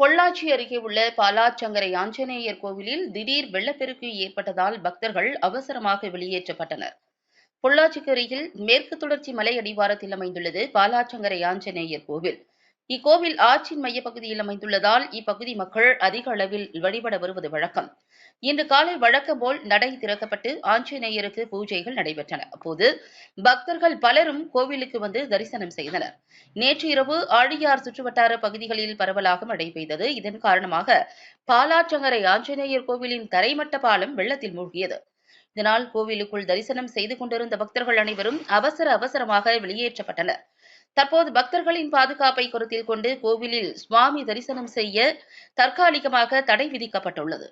பொள்ளாச்சி அருகே உள்ள பாலாச்சங்கரை ஆஞ்சநேயர் கோவிலில் திடீர் வெள்ளப்பெருக்கு ஏற்பட்டதால் பக்தர்கள் அவசரமாக வெளியேற்றப்பட்டனர். பொள்ளாச்சிக்கு அருகில் மேற்கு தொடர்ச்சி மலை அடிவாரத்தில் அமைந்துள்ளது பாலாச்சங்கரை ஆஞ்சநேயர் கோவில். இக்கோவில் ஆற்றின் மையப்பகுதியில் அமைந்துள்ளதால் இப்பகுதி மக்கள் அதிக அளவில் வழிபட வருவது வழக்கம். இன்று காலை வழக்கம் போல் நடை திறக்கப்பட்டு ஆஞ்சநேயருக்கு பூஜைகள் நடைபெற்றன. அப்போது பக்தர்கள் பலரும் கோவிலுக்கு வந்து தரிசனம் செய்தனர். நேற்று இரவு ஆழியார் சுற்றுவட்டார பகுதிகளில் பரவலாக மழை பெய்தது. இதன் காரணமாக பாலாற்றங்கரை ஆஞ்சநேயர் கோவிலின் தரைமட்ட பாலம் வெள்ளத்தில் மூழ்கியது. இதனால் கோவிலுக்குள் தரிசனம் செய்து கொண்டிருந்த பக்தர்கள் அனைவரும் அவசர அவசரமாக வெளியேற்றப்பட்டனர். தற்போது பக்தர்களின் பாதுகாப்பை கருத்தில் கொண்டு கோவிலில் சுவாமி தரிசனம் செய்ய தற்காலிகமாக தடை விதிக்கப்பட்டுள்ளது.